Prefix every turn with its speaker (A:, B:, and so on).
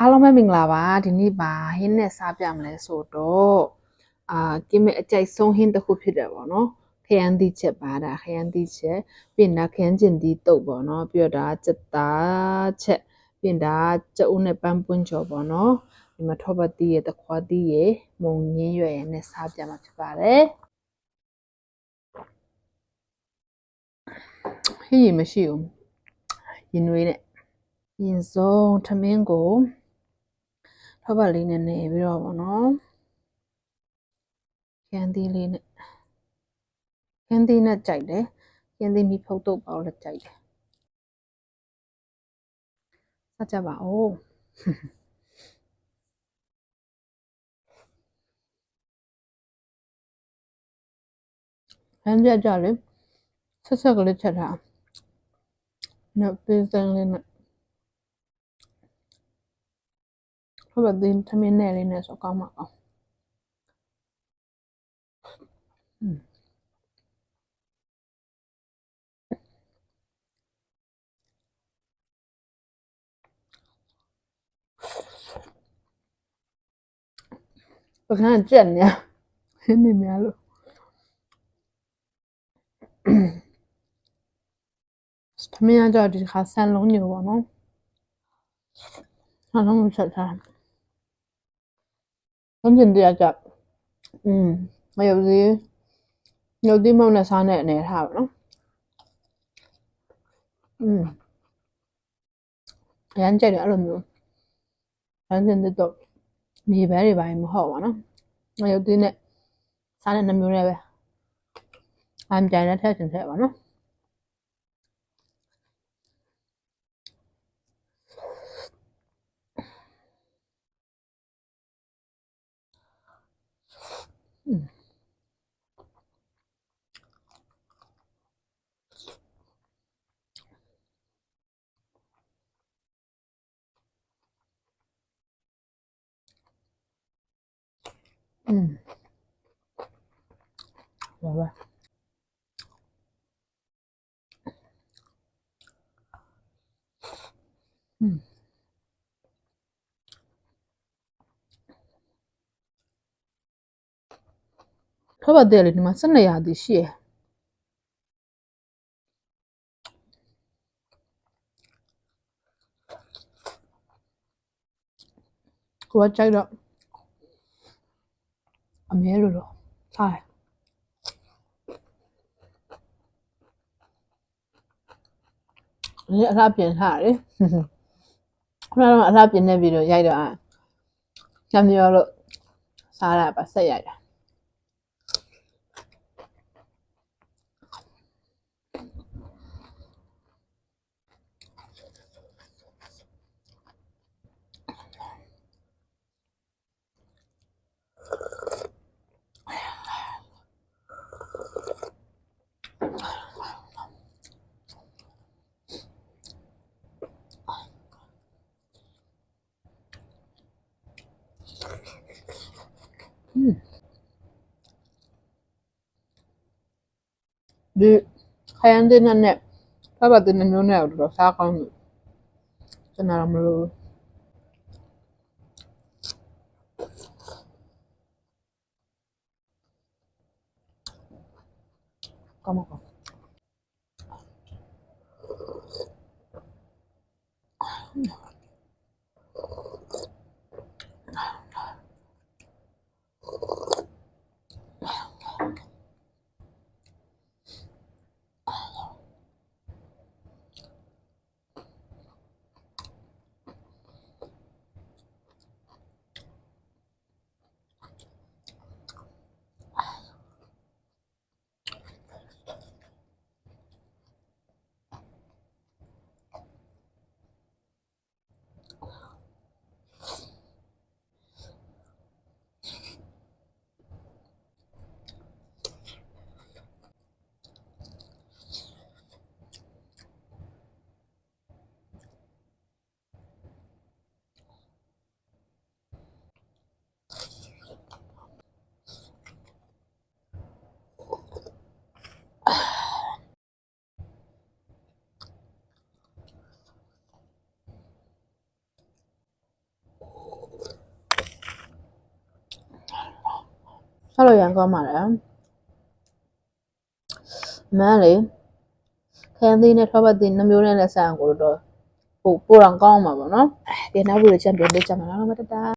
A: အားလုံးပဲမင်္ဂလာပါဒီနေ့ပါဟင်းနဲ့စားပြမလဲဆိုတော့အာကင်းမဲ့အကြိုက်ဆုံးဟင်းတစ်ခုဖြစ်တယ်ပေါ့နော်ခရမ်းသီးချက်ပါဒါခရမ်းသီးချက်ပြင်တာခရမ်းကျင်သီးတုပ်ပေါ့နော်ပြီးတော့ဒါစက်သားချက်ပြင်တာကြက်ဥနဲ့ပန်းပွင့်ကြော်ပေါ့နော်ဒီမှာထောပတ်သီးရဲ့တခွားသီးရဲ့မုံညင်းရွယ်ရဲ့နဲ့စားပြမှာဖြစ်ပါတယ်ဟင်းရမရှိဘူးရင်နွေးနဲ့ရင်စုံထမင်းကို ထောပတ်လေးနဲ့နေပြီးတော့ဗောနော်ကန်သီးလေးနဲ့ကန်သီးနဲ့ကြိုက်တယ်ကန်သီးမီဖုတ်တုပ်ပေါလည်းကြိုက်တယ်စကြပါဦးဟန်ကြကြလေဆက်ဆက်ကလေးချက်ထားနောက်သေးစမ်းလေးနဲ့ ဟုတ်ပါသေးသမင်းနဲ့လေးနဲ့ဆိုကောင်းမှာကောင်းပကန်းကြက်နေဟင်းနေများလို့ သမင်းကကြောက်ဒီခါဆန်လုံးညိုပေါ့နော်ဆန်လုံးချက်ထား ဆုံးကျင်တရားကြอืมမယုတ်သေးညိုတိမောက်နဲ့စားတဲ့အနေထားပါနော်อืมရမ်းကြိုက်တယ်အဲ့လိုမျိုးရမ်းစင်တော့မြေဘဲတွေပိုင်းမဟုတ်ပါနော်မယုတ်သေးနဲ့စားတဲ့နှမျိုးနဲ့ပဲအမ်ကြိုင်နဲ့ထည့်ချင်ထည့်ပါနော် อืมแล้วว่าอืมထွက်ပါတဲ့လေဒီမှာ12ရာသီရှိရယ်ကိုကကြိုက်တော့ အမဲလို့တော့စားတယ်ဒီအလားပြင်ထားတယ်ခုနကတော့အလားပြင်တဲ့ဗီဒီယိုရိုက်တော့ညံပြောလို့စားရပါဆက်ရိုက်တာ Hmm. Bir kendin anne babadan ne yapıyor? Sağ kalın. Sen aramıyor. Come on. Yeah. တော့စားကောင်းတယ်ကျွန်တော်မလို့ကောင်းမကောင်းဆက်လို့ရန်ကောင်းပါလေအမန်းလေခရမ်းသီးနဲ့ထောပတ်သီးနှမျိုးနဲ့လည်းဆက်အောင်ကိုတော့ပို့ပို့တော့ကောင်းမှာပေါ့နော်အဲဒီနောက်ပြီးတော့ချန်ပီယံလုပ်ကြမှာနော်မတတာ